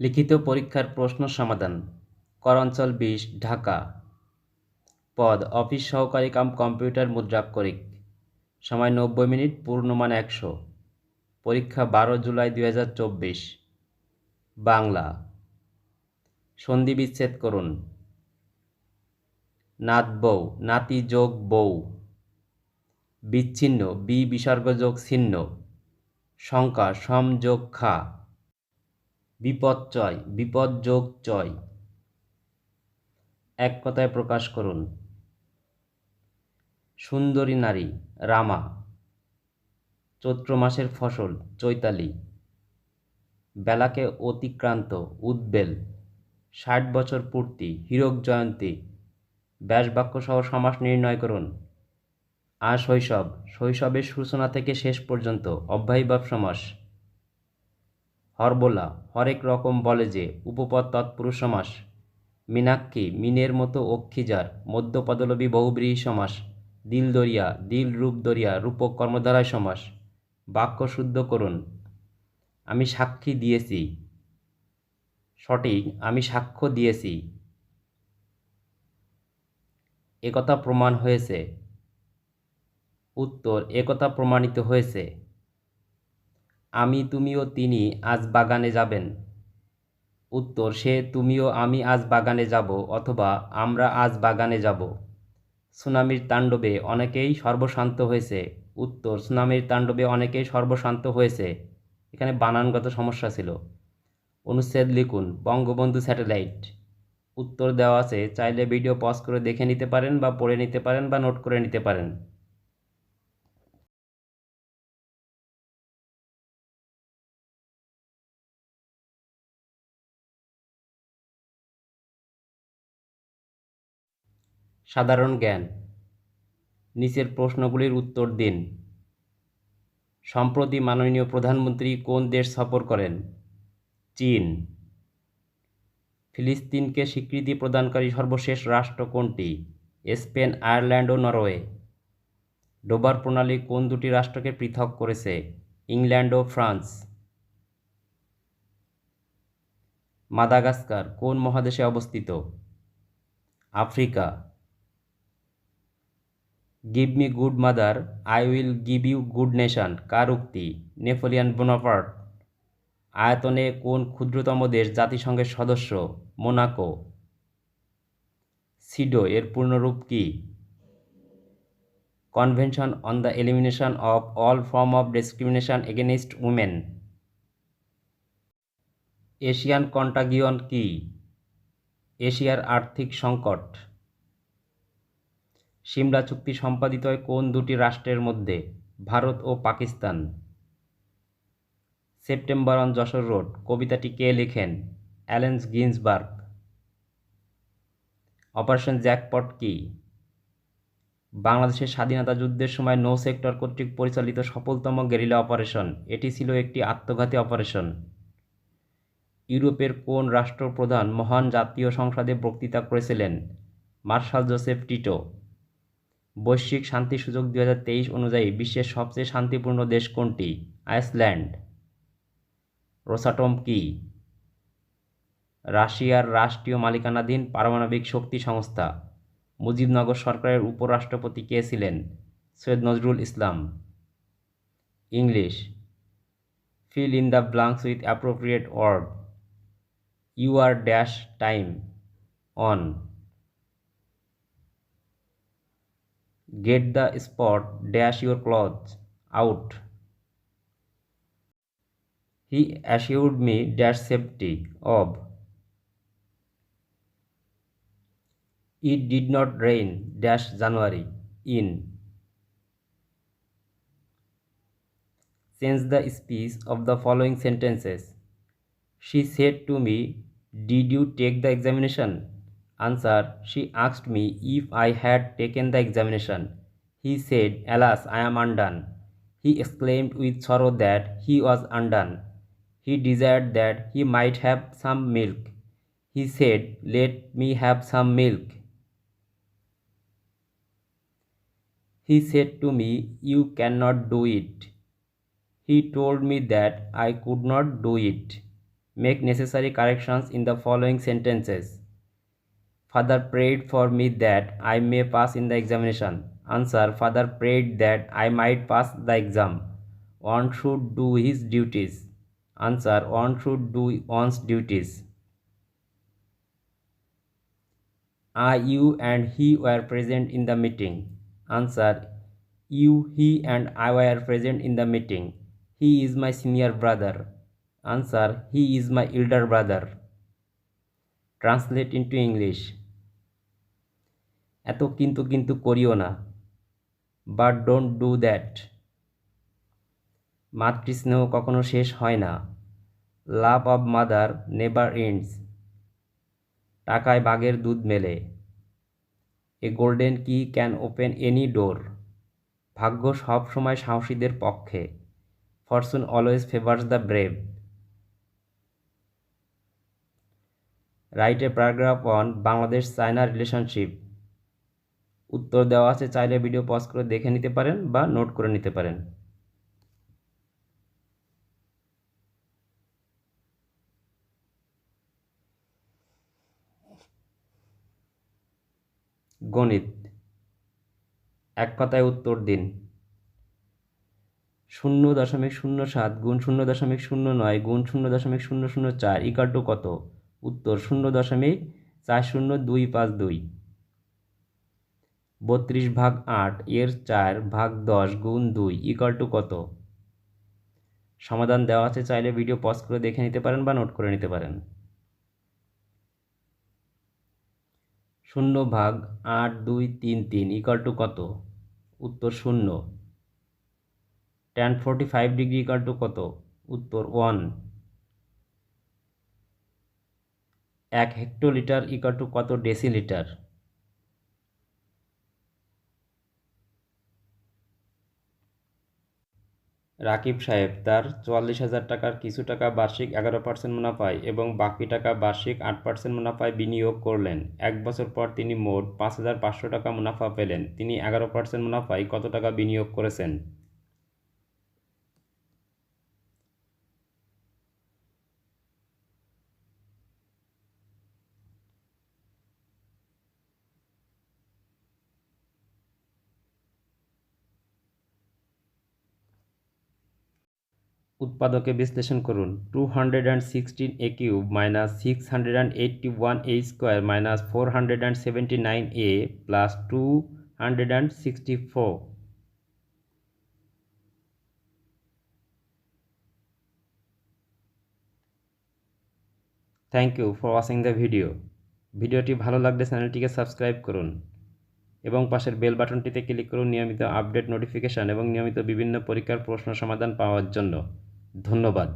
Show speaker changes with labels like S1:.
S1: লিখিত পরীক্ষার প্রশ্ন সমাধান, করাঞ্চল বিশ, ঢাকা। পদ, অফিস সহকারী কাম, কম্পিউটার, মুদ্রাক্ষরিক। সময় নব্বই মিনিট, পূর্ণমান একশো। পরীক্ষা বারো জুলাই দুই হাজার চব্বিশ। বাংলা। সন্ধি বিচ্ছেদ করুন। নাত বউ, নাতি যোগ বউ। বিচ্ছিন্ন, বি বিসর্গ যোগ ছিন্ন। সংখ্যা, সম যোগ খা। বিপদচয় বিপদ যোগ চয় এক কথায় প্রকাশ করুন। সুন্দরী নারী, রামা। চৈত্র মাসের ফসল, চৈতালি। বেলাকে অতিক্রান্ত, উদ্বেল। ষাট বছর পূর্তি, হীরক জয়ন্তী। ব্যাসবাক্য সহ সমাস নির্ণয় করুন। আর শৈশব, শৈশবের সূচনা থেকে শেষ পর্যন্ত অব্যায়ীভাব সমাস। হরবোলা হরেক রকম বলে যে, উপপদ তৎপুরুষ সমাস মীনাক্ষী, মিনের মতো অক্ষিজার মধ্যপদলবী বহুব্রীহী সমাস দিল দরিয়া, দিল রূপ দরিয়া রূপক কর্মধারায় সমাস। বাক্য শুদ্ধ করুন। আমি সাক্ষী দিয়েছি। সঠিক, আমি সাক্ষ্য দিয়েছি। একথা প্রমাণ হয়েছে। উত্তর, একথা প্রমাণিত হয়েছে। আমি তুমিও তিনি আজ বাগানে যাবেন। উত্তর, সে তুমিও আমি আজ বাগানে যাব, অথবা আমরা আজ বাগানে যাব। সুনামির তাণ্ডবে অনেকেই সর্বশান্ত হয়েছে। উত্তর, সুনামির তাণ্ডবে অনেকেই সর্বশান্ত হয়েছে। এখানে বানানগত সমস্যা ছিল। অনুচ্ছেদ লিখুন, বঙ্গবন্ধু স্যাটেলাইট। উত্তর দেওয়া আছে, চাইলে ভিডিও পজ করে দেখে নিতে পারেন বা পড়ে নিতে পারেন বা নোট করে নিতে পারেন। সাধারণ জ্ঞান। নিচের প্রশ্নগুলির উত্তর দিন। সম্প্রতি মাননীয় প্রধানমন্ত্রী কোন দেশ সফর করেন? চীন। ফিলিস্তিনকে স্বীকৃতি প্রদানকারী সর্বশেষ রাষ্ট্র কোনটি? স্পেন, আয়ারল্যান্ড ও নরওয়ে। ডোবার প্রণালী কোন দুটি রাষ্ট্রকে পৃথক করেছে? ইংল্যান্ড ও ফ্রান্স। মাদাগাস্কার কোন মহাদেশে অবস্থিত? Africa. Give me good mother I will give you good nation কার উক্তি? Napoleon Bonaparte. আয়তনে কোন ক্ষুদ্রতম দেশ জাতিসংঘের সদস্য? মোনাকো। সিডো, এর পূর্ণরূপ কি? Convention on the elimination of all form of discrimination against women Asian contagion কি? এশিয়ার আর্থিক সংকট। সিমলা চুক্তি সম্পাদিত হয় কোন দুটি রাষ্ট্রের মধ্যে? ভারত ও Pakistan. September on Jessore road. কবিতাটি কে লেখেন? অ্যালেন্স গিন্সবার্গ। অপারেশন জ্যাকপট কি? বাংলাদেশের স্বাধীনতা যুদ্ধের সময় নৌ সেক্টর কর্তৃক পরিচালিত সফলতম গেরিলা অপারেশন। এটি ছিল একটি আত্মঘাতী অপারেশন। ইউরোপের কোন রাষ্ট্রপ্রধান মহান জাতীয় সংসদে বক্তৃতা করেছিলেন? Marshal Joseph Tito. বৈশ্বিক শান্তি সূচক দু অনুযায়ী বিশ্বের সবচেয়ে শান্তিপূর্ণ দেশ কোনটি? আইসল্যান্ড। রোসাটম কি রাশিয়ার রাষ্ট্রীয় মালিকানাধীন পারমাণবিক শক্তি সংস্থা। মুজিবনগর সরকারের উপরাষ্ট্রপতি কে ছিলেন? Syed Nazrul Islam. English. Fill in the blanks with appropriate word. You are dash time. On. Get the spot dash your clothes out. He assured me dash safety of it did not rain dash january in. Change the speech of the following sentences. She said to me did you take the examination Answer She asked me if I had taken the examination. He said, Alas, I am undone. He exclaimed with sorrow that he was undone. He desired that he might have some milk. He said, Let me have some milk. He said to me, You cannot do it. He told me that I could not do it. Make necessary corrections in the following sentences. Father prayed for me that I may pass in the examination. Answer Father prayed that I might pass the exam. One should do his duties. Answer One should do one's duties. I, you, and he were present in the meeting. Answer You, he, and I were present in the meeting. He is my senior brother. Answer He is my elder brother. Translate into English. এত কিন্তু কিন্তু করিও না। But don't do that মাতৃস্নেহ কখনো শেষ হয় না। Love of mother never ends টাকায় বাঘের দুধ মেলে। A golden key can open any door ভাগ্য সব সময় সাহসীদের পক্ষে। Fortune always favours the brave write a paragraph on Bangladesh China relationship উত্তর দেওয়া আছে, চাইলে ভিডিও পজ করে দেখে নিতে পারেন বা নোট করে নিতে পারেন। গণিত, এক কথায় উত্তর দিন। শূন্য দশমিক শূন্য সাত গুণ শূন্য দশমিক শূন্য নয় গুণ শূন্য দশমিক শূন্য শূন্য চার ইকাল টু কত? উত্তর শূন্য দশমিক চার শূন্য দুই পাঁচ দুই। বত্রিশ ভাগ আট, এর চার ভাগ দশ গুণ দুই ইকাল টু কত? সমাধান দেওয়া আছে, চাইলে ভিডিও পজ করে দেখে নিতে পারেন বা নোট করে নিতে পারেন। শূন্য ভাগ আট, দুই, তিন তিন ইকাল টু কত? উত্তর শূন্য। Ten forty five degree equal to কত? উত্তর ওয়ান এক হেক্টোলিটার ইকাল টু কত ডেসিলিটার রাকিব সাহেব, তার চুয়াল্লিশ হাজার টাকার কিছু টাকা বার্ষিক এগারো পার্সেন্ট মুনাফায় এবং বাকি টাকা বার্ষিক আট পার্সেন্ট মুনাফায় বিনিয়োগ করলেন। এক বছর পর তিনি মোট পাঁচ হাজার পাঁচশো টাকা মুনাফা পেলেন। তিনি এগারো পার্সেন্ট মুনাফায় কত টাকা বিনিয়োগ করেছেন? উৎপাদকে বিশ্লেষণ করুন। Two hundred and sixteen a cube minus six hundred and eighty one a square minus four hundred and seventy nine a plus two hundred and sixty four thank you for watching the video ভিডিওটি ভালো লাগলে চ্যানেলটিকে subscribe করুন এবং পাশের bell বাটনটিতে click করুন নিয়মিত update notification এবং নিয়মিত বিভিন্ন পরীক্ষার প্রশ্ন সমাধান পাওয়ার জন্য। ধন্যবাদ।